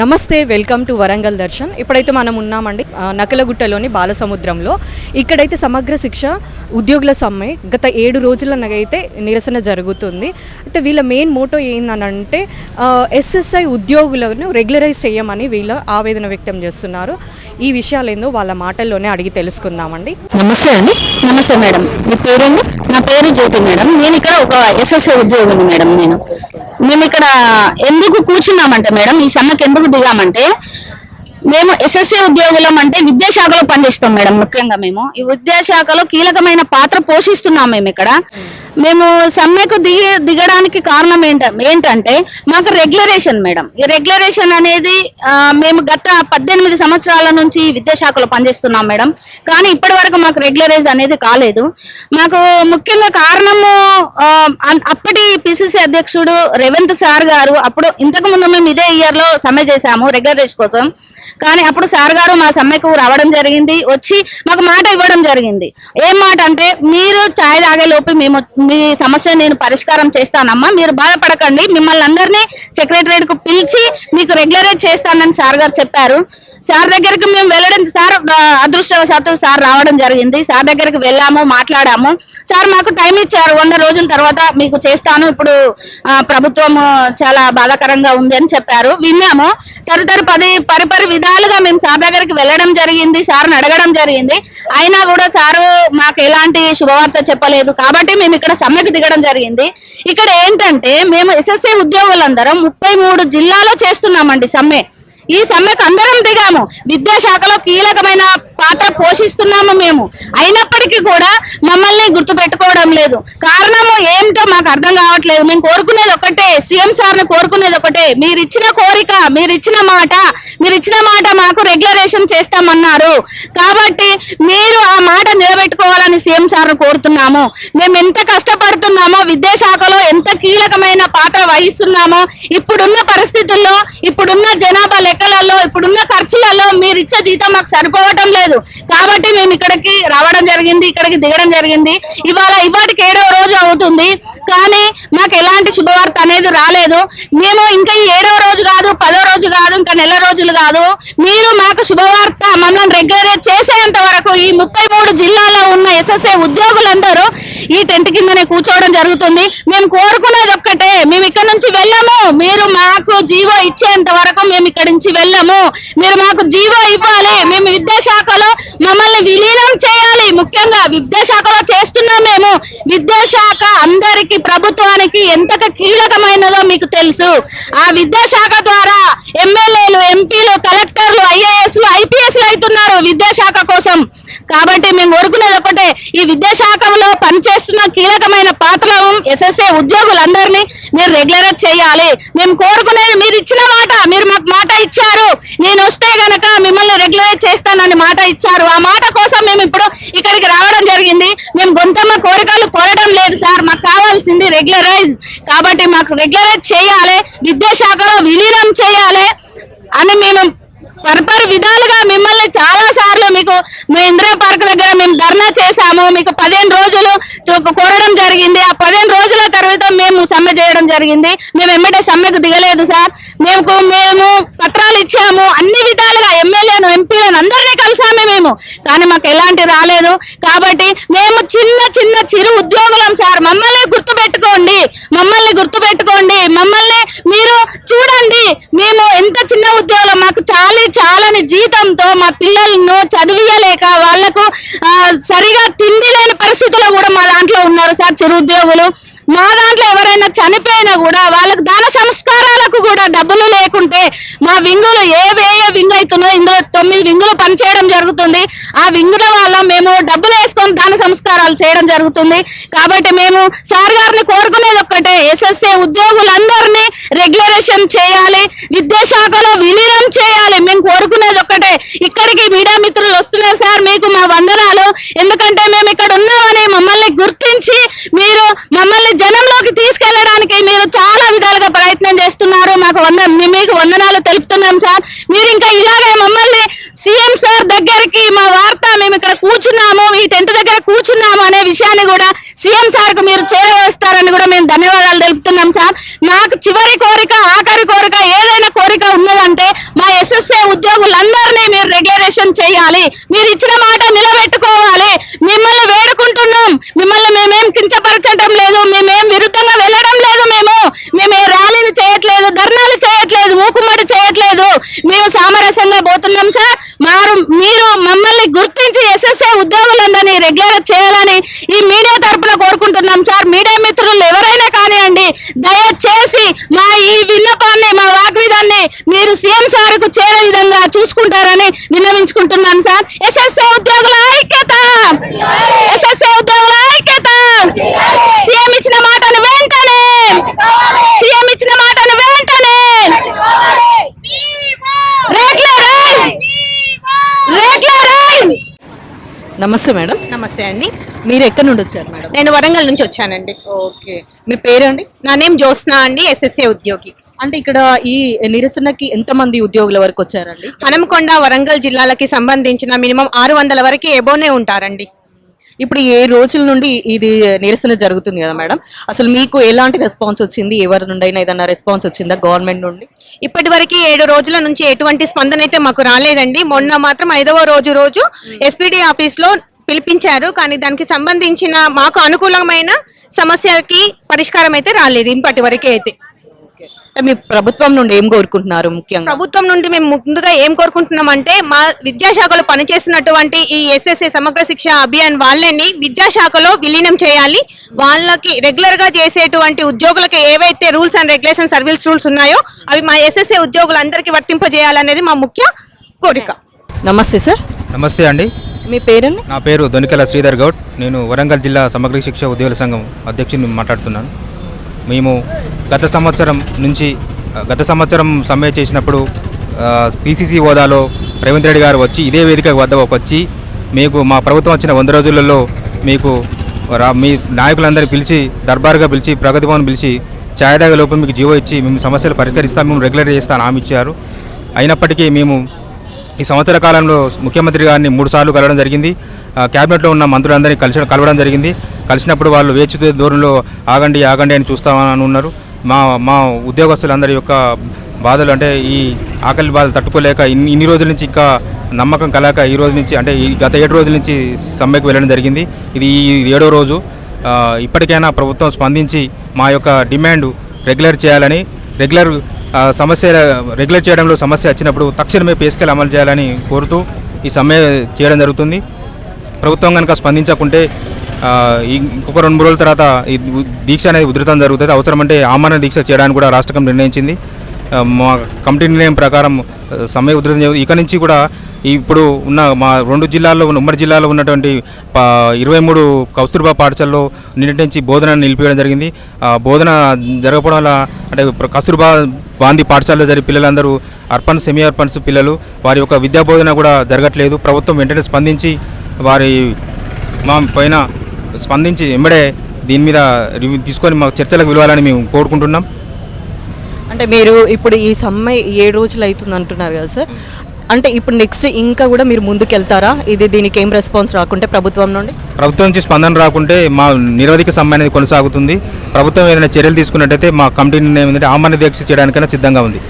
నమస్తే welcome to Warangal Darshan. ఇప్పుడైతే మనం ఉన్నామండి నకలగుట్టలోని బాలసముద్రంలో. ఇక్కడైతే సమగ్ర శిక్ష ఉద్యోగుల సమ్మె గత ఏడు రోజులనగైతే నిరసన జరుగుతుంది. అయితే వీళ్ళ మెయిన్ మోటో ఏందనంటే ఎస్ఎస్ఐ ఉద్యోగులను రెగ్యులరైజ్ చేయమని వీళ్ళ ఆవేదన వ్యక్తం చేస్తున్నారు. ఈ విషయాలు ఏందో వాళ్ళ మాటల్లోనే అడిగి తెలుసుకుందామండి. నమస్తే అండి. నమస్తే మేడం. మీ పేరండి నా పేరు జ్యోతి మేడం. నేను ఇక్కడ ఒక ఎస్ఎస్ఐ ఉద్యోగిని మేడం నేను. మేము ఇక్కడ ఎందుకు కూర్చున్నామంటే మేడం ఈ సమ్మెకి ఎందుకు దిగామంటే మేము ఎస్ఎస్ఏ ఉద్యోగులం అంటే విద్యాశాఖలో పనిచేస్తాం మేడం. ముఖ్యంగా మేము. ఈ విద్యాశాఖలో కీలకమైన పాత్ర పోషిస్తున్నాం మేము ఇక్కడ. మేము సమ్మెకు దిగి దిగడానికి కారణం ఏంట ఏంటంటే మాకు రెగ్యులరేషన్ మేడం. ఈ రెగ్యులరేషన్ అనేది మేము గత పద్దెనిమిది సంవత్సరాల నుంచి విద్యాశాఖలో పనిచేస్తున్నాం మేడం. కానీ ఇప్పటి వరకు మాకు రెగ్యులరైజ్ అనేది కాలేదు. మాకు ముఖ్యంగా కారణము అన్- అప్పటి పిసిసి అధ్యక్షుడు రేవంత్ సార్ గారు అప్పుడు ఇంతకు ముందు మేము ఇదే ఇయర్లో సమ్మె చేశాము రెగ్యులరైజ్ కోసం. కానీ అప్పుడు సార్ గారు మా సమ్మెకు రావడం జరిగింది. వచ్చి మాకు మాట ఇవ్వడం జరిగింది. ఏం మాట అంటే మీరు ఛాయ్ తాగే లోపు మేము మీ సమస్య నేను పరిష్కారం చేస్తానమ్మా మీరు బాధపడకండి. మిమ్మల్ని అందరినీ సెక్రటరేట్కు పిలిచి మీకు రెగ్యులరైజ్ చేస్తానని సార్ గారు చెప్పారు. సార్ దగ్గరికి మేము వెళ్ళడం సార్ అదృష్టవశాత్తు సార్ రావడం జరిగింది. సార్ దగ్గరికి వెళ్ళాము మాట్లాడాము. సార్ మాకు టైం ఇచ్చారు. వంద రోజుల తర్వాత మీకు చేస్తాను. ఇప్పుడు ప్రభుత్వము ప్రభుత్వం చాలా బాధాకరంగా ఉంది అని చెప్పారు. విన్నాము. తదుపరి పది పరిపరి విధాలుగా మేము సార్ దగ్గరికి వెళ్ళడం జరిగింది సార్ని అడగడం జరిగింది. అయినా కూడా సారు మాకు ఎలాంటి శుభవార్త చెప్పలేదు. కాబట్టి మేము ఇక్కడ సమ్మెకు దిగడం జరిగింది. ఇక్కడ ఏంటంటే మేము ఎస్ఎస్ఏ ఉద్యోగులందరం ముప్పై మూడు జిల్లాలో చేస్తున్నామండి సమ్మె. ఈ సమ్మెకు అందరం దిగాము. విద్యాశాఖలో కీలకమైన పాత్ర పోషిస్తున్నాము మేము. అయినప్పటికీ కూడా మమ్మల్ని గుర్తు పెట్టుకోవడం లేదు. కారణము ఏమిటో మాకు అర్థం కావట్లేదు. మేము కోరుకునేది ఒకటే సీఎం సార్ని కోరుకునేది ఒకటే. మీరు ఇచ్చిన కోరిక మీరు ఇచ్చిన మాట మీరు ఇచ్చిన మాట మాకు రెగ్యులరేషన్ చేస్తామన్నారు. కాబట్టి మీరు ఆ మాట నిలబెట్టుకోవాలని సీఎం సార్ను కోరుతున్నాము. మేము ఎంత కష్టపడుతున్నామో విద్యాశాఖలో ఎంత కీలకమైన పాత్ర వహిస్తున్నామో ఇప్పుడున్న పరిస్థితుల్లో ఇప్పుడున్న జనాభా లెక్కలలో ఇప్పుడున్న ఖర్చులలో మీరు ఇచ్చే జీతం మాకు సరిపోవటం లేదు. కాబట్టి మేము ఇక్కడికి రావడం జరిగింది. ఇక్కడికి దిగడం జరిగింది. ఇవాళ ఇవాటికి ఏడవ రోజు అవుతుంది. కానీ మాకు ఎలాంటి శుభవార్త అనేది రాలేదు. మేము ఇంకా ఏడో ఏడవ రోజు కాదు పదో రోజు కాదు ఇంకా నెల రోజులు కాదు. మీరు మాకు శుభవార్త మమ్మల్ని రెగ్యులరైజ్ చేసేంత వరకు ఈ ముప్పై మూడు జిల్లాలో ఉన్న ఎస్ఎస్ఏ ఉద్యోగులందరూ ఈ టెంట్ కిందనే కూర్చోవడం జరుగుతుంది. మేము కోరుకునేది ఒక్కటే మేము ఇక్కడ నుంచి వెళ్ళము. మీరు మాకు జీవో ఇచ్చేంత వరకు మేము ఇక్కడ నుంచి వెళ్ళము. మీరు మాకు జీవో ఇవ్వాలి. మేము విద్యాశాఖలో మమ్మల్ని విలీనం చేయాలి. ముఖ్యంగా విద్యాశాఖలో చేస్తున్నాం మేము. విద్యాశాఖ అందరికి ప్రభుత్వానికి ఎంత కీలకమైనదో మీకు తెలుసు. ఆ విద్యాశాఖ ద్వారా ఎమ్మెల్యేలు ఎంపీలు కలెక్టర్లు ఐఏఎస్ ఐపీఎస్ అవుతున్నారు విద్యాశాఖ కోసం. కాబట్టి మేము కోరుకునేది ఒకటే ఈ విద్యాశాఖలో పనిచేస్తున్న కీలకమైన పాత్రలు ఎస్ఎస్ఏ ఉద్యోగులందరినీ మీరు రెగ్యులర్ చేయాలి. మేము కోరుకునేది మీరు ఇచ్చిన మాట మీరు మాకు మాట ఇచ్చారు. నేను వస్తే గనక మిమ్మల్ని రెగ్యులరైజ్ చేస్తానని మాట ఇచ్చారు. ఆ మాట కోసం మేము ఇప్పుడు ఇక్కడికి రావడం జరిగింది. మేము గొంతమ్మ కోరికలు కోరడం లేదు సార్ మాకు కావాల్సింది రెగ్యులరైజ్. కాబట్టి మాకు రెగ్యులరైజ్ చేయాలి విద్యాశాఖలో విలీనం చేయాలి అని మేము పరపరి విధాలుగా మిమ్మల్ని చాలా సార్లు మీకు మీ ఇందిరా పార్క్ దగ్గర మేము ధర్నా చేశాము. మీకు పదిహేను రోజులు కోరడం జరిగింది. ఆ పదిహేను రోజుల తర్వాత మేము సమ్మె చేయడం జరిగింది. మేము ఎమ్మటే సమ్మెకు దిగలేదు సార్. మేము మేము పత్రాలు అన్ని విధాలుగా ఎమ్మెల్యేను ఎంపీలను అందరినీ కలిసాము మేము. కానీ మాకు ఎలాంటి రాలేదు. కాబట్టి మేము చిన్న చిన్న చిరు ఉద్యోగులం సార్. మమ్మల్ని గుర్తు పెట్టుకోండి మమ్మల్ని గుర్తు పెట్టుకోండి మమ్మల్ని మీరు చూడండి. మేము ఎంత చిన్న ఉద్యోగం మాకు చాలి చాలని జీతంతో మా పిల్లలను చదివియలేక వాళ్ళకు సరిగా తిండి లేని పరిస్థితుల్లో కూడా మా దాంట్లో ఉన్నారు సార్ చిరు ఉద్యోగులు. మా దాంట్లో ఎవరైనా చనిపోయినా కూడా వాళ్ళకు దాన సంస్కారాలకు కూడా డబ్బులు లేకుంటే మా వింగులు ఏ ఏ వింగ్ ఇందులో తొమ్మిది వింగులు పనిచేయడం జరుగుతుంది. ఆ వింగుల వల్ల మేము డబ్బులు వేసుకొని దాన సంస్కారాలు చేయడం జరుగుతుంది. కాబట్టి మేము సార్ గారిని కోరుకునేది ఒక్కటే ఎస్ఎస్ఏ ఉద్యోగులందరినీ రెగ్యులరేషన్ చేయాలి విద్యాశాఖలో విలీనం చేయాలి. మేము కోరుకునేది ఒక్కటే. ఇక్కడికి మీడియా మిత్రులు వస్తున్నారు సార్ మీకు మా వందనాలు. ఎందుకంటే విషయాన్ని కూడా సీఎం సార్కు మీరు చేరవేస్తారని కూడా మేము ధన్యవాదాలు తెలుపుతున్నాం సార్. మాకు చివరి కోరిక ఆఖరి కోరిక ఏదైనా కోరిక ఉన్నదంటే మా ఎస్ఎస్ఏ ఉద్యోగులందరినీ మీరు రెగ్యులేషన్ చేయాలి. మీరు ఇచ్చిన మాట నిలబెట్టుకోవాలి. మిమ్మల్ని వేడుకుంటున్నాం. మిమ్మల్ని మేమేం కించపరచడం లేదు. మేమేం విరుద్ధంగా వెళ్ళడం లేదు మేము. మేమే ర్యాలీలు చేయట్లేదు ధర్నాలు చేయట్లేదు ఊకుమడి చేయట్లేదు. మేము సామరస్యంగా పోతున్నాం సార్. ఎస్ఎస్ఏ ఉద్యోగుల ఐక్యత ఎస్ఎస్ఏ ఉద్యోగుల ఐక్యత సీఎం ఇచ్చిన మాటను వెంటనే సీఎం ఇచ్చిన మాటను వెంటనే నమస్తే మేడం. నమస్తే అండి. మీరు ఎక్కడి నుండి వచ్చారు మేడం? నేను వరంగల్ నుంచి వచ్చానండి. ఓకే. మీ పేరండి? నా నేమ్ జ్యోత్స్న అండి ఎస్ఎస్ఏ ఉద్యోగి. అంటే ఇక్కడ ఈ నిరసనకి ఎంతమంది ఉద్యోగుల వరకు వచ్చారండి? హనంకొండ వరంగల్ జిల్లాలకి సంబంధించిన మినిమం ఆరు వందల వరకు ఎబోనే ఉంటారండి. ఇప్పుడు ఏ రోజుల నుండి ఇది నిరసన జరుగుతుంది కదా మేడం? అసలు మీకు ఎలాంటి రెస్పాన్స్ వచ్చింది? ఎవరి నుండి అయినా ఏదైనా రెస్పాన్స్ వచ్చిందా గవర్నమెంట్ నుండి? ఇప్పటి వరకు ఏడు రోజుల నుంచి ఎటువంటి స్పందన అయితే మాకు రాలేదండి. మొన్న మాత్రం ఐదవ రోజు రోజు ఎస్పీడీ ఆఫీస్లో పిలిపించారు. కానీ దానికి సంబంధించిన మాకు అనుకూలమైన సమస్యకి పరిష్కారం అయితే రాలేదు ఇప్పటి వరకే అయితే. మీ ప్రభుత్వం నుండి ఏం కోరుకుంటున్నారు ముఖ్యంగా? ప్రభుత్వం నుండి మేము ముందుగా ఏం కోరుకుంటున్నామంటే మా విద్యాశాఖలో పనిచేస్తున్నటువంటి ఈ ఎస్ఎస్ఏ సమగ్ర శిక్ష అభియాన్ వాళ్ళని విద్యాశాఖలో విలీనం చేయాలి. వాళ్ళకి రెగ్యులర్గా చేసేటువంటి ఉద్యోగులకి ఏవైతే rules and regulation service rules ఉన్నాయో అవి మా ఎస్ఎస్ఏ ఉద్యోగులందరికీ వర్తింపజేయాలనేది మా ముఖ్య కోరిక. నమస్తే సార్. నమస్తే అండి. మీ పేరండి? నా పేరు దొనికల శ్రీధర్ గౌడ్. నేను వరంగల్ జిల్లా సమగ్ర శిక్ష ఉద్యోగుల సంఘం అధ్యక్షుని మాట్లాడుతున్నాను. మేము గత సంవత్సరం నుంచి గత సంవత్సరం సమ్మె చేసినప్పుడు పిసిసి హోదాలో రేవంత్ రెడ్డి గారు వచ్చి ఇదే వేదిక వద్ద వచ్చి మీకు మా ప్రభుత్వం వచ్చిన వంద రోజులలో మీకు రా మీ నాయకులందరినీ పిలిచి దర్బారుగా పిలిచి ప్రగతి భవన్ పిలిచి ఛాయదాగ లోపం మీకు జీవో ఇచ్చి మేము సమస్యలు పరిష్కరిస్తాం మేము రెగ్యులర్ చేస్తాను హామీ ఇచ్చారు. అయినప్పటికీ మేము ఈ సంవత్సర కాలంలో ముఖ్యమంత్రి గారిని మూడు సార్లు కలవడం జరిగింది. ఆ, క్యాబినెట్లో ఉన్న మంత్రులందరినీ కలిసి కలవడం జరిగింది. కలిసినప్పుడు వాళ్ళు వేచి దూరంలో ఆగండి ఆగండి అని చూస్తామని ఉన్నారు. మా మా ఉద్యోగస్తులందరి యొక్క బాధలు అంటే ఈ ఆకలి బాధలు తట్టుకోలేక ఇన్ని ఇన్ని రోజుల నుంచి ఇంకా నమ్మకం కలక ఈ రోజు నుంచి అంటే ఈ గత ఏడు రోజుల నుంచి సమ్మెకు వెళ్ళడం జరిగింది. ఇది ఏడో రోజు. ఇప్పటికైనా ప్రభుత్వం స్పందించి మా యొక్క డిమాండ్ రెగ్యులర్ చేయాలని రెగ్యులర్ సమస్య రెగ్యులర్ చేయడంలో సమస్య వచ్చినప్పుడు తక్షణమే పేస్కేలు అమలు చేయాలని కోరుతూ ఈ సమ్మె చేయడం జరుగుతుంది. ప్రభుత్వం కనుక స్పందించకుంటే ఇంకొక రెండు మూడు రోజుల తర్వాత ఈ దీక్ష అనేది ఉధృతం జరుగుతుంది. అవసరమంటే ఆమరణ దీక్ష చేయడానికి కూడా రాష్ట్ర కమిటీ నిర్ణయించింది మా కమిటీ నిర్ణయం ప్రకారం సమయ సమ్మె ఉధృతం జరుగుతుంది ఇక నుంచి కూడా ఇప్పుడు ఉన్న మా రెండు జిల్లాల్లో ఉన్న ఉమ్మడి జిల్లాలో ఉన్నటువంటి ఇరవై మూడు కస్తూర్బా పాఠశాలలో నిన్నటి నుంచి బోధన నిలిపివేయడం జరిగింది. ఆ బోధన జరగకపోవడం వల్ల అంటే కస్తూర్బా గాంధీ పాఠశాలలో జరిగే పిల్లలందరూ అర్పణ్ సెమీ అర్పణ్స్ పిల్లలు వారి యొక్క విద్యా బోధన కూడా జరగట్లేదు. ప్రభుత్వం వెంటనే స్పందించి వారి మా పైన స్పందించి వెంబడే దీని మీద రివ్యూ తీసుకొని మాకు చర్చలకు పిలవాలని మేము కోరుకుంటున్నాం. అంటే మీరు ఇప్పుడు ఈ సమ్మె ఏడు రోజులు అవుతుంది అంటున్నారు కదా సార్. అంటే ఇప్పుడు నెక్స్ట్ ఇంకా కూడా మీరు ముందుకు వెళ్తారా ఇది దీనికి ఏం రెస్పాన్స్ రాకుంటే ప్రభుత్వం నుండి? ప్రభుత్వం నుంచి స్పందన రాకుంటే మా నిరవధిక సమ్మె అనేది కొనసాగుతుంది. ప్రభుత్వం ఏదైనా చర్యలు తీసుకున్నట్టయితే మా కమిటీ ఏంటంటే ఆమరణ దీక్ష చేయడానికైనా సిద్ధంగా ఉంది.